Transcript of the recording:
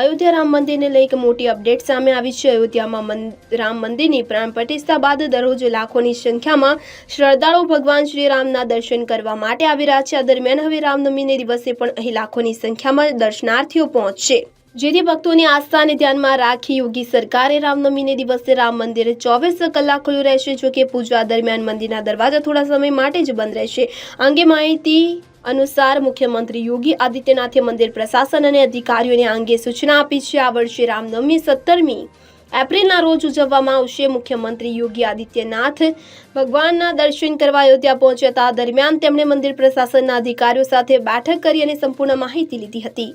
અયોધ્યા રામ મંદિરને લઈ એક મોટી અપડેટ સામે આવી છે. અયોધ્યામાં રામ મંદિરની પ્રાણ પ્રતિષ્ઠા બાદ દરરોજ લાખોની સંખ્યામાં શ્રદ્ધાળુ ભગવાન શ્રી રામના દર્શન કરવા માટે આવી રહ્યા છે. આ દરમિયાન હવે રામનવમીને દિવસે પણ અહીં લાખોની સંખ્યામાં દર્શનાર્થીઓ પહોંચશે. જેથી ભક્તોની આસ્થાને ધ્યાનમાં રાખી યોગી સરકારે રામનવમીને દિવસે રામ મંદિર ચોવીસ કલાક ખુલ્લું રહેશે, જો કે પૂજા દરમિયાન મંદિરના દરવાજા થોડા સમય માટે જ બંધ રહેશે. અંગે માહિતી અનુસાર મુખ્યમંત્રી યોગી આદિત્યનાથે મંદિર પ્રશાસન અને અધિકારીઓને અંગે સૂચના આપી છે. આ વર્ષે રામનવમી સત્તરમી એપ્રિલના રોજ ઉજવવામાં આવશે. મુખ્યમંત્રી યોગી આદિત્યનાથ ભગવાનના દર્શન કરવા અયોધ્યા પહોંચ્યા હતા. દરમિયાન તેમણે મંદિર પ્રશાસનના અધિકારીઓ સાથે બેઠક કરી અને સંપૂર્ણ માહિતી લીધી હતી.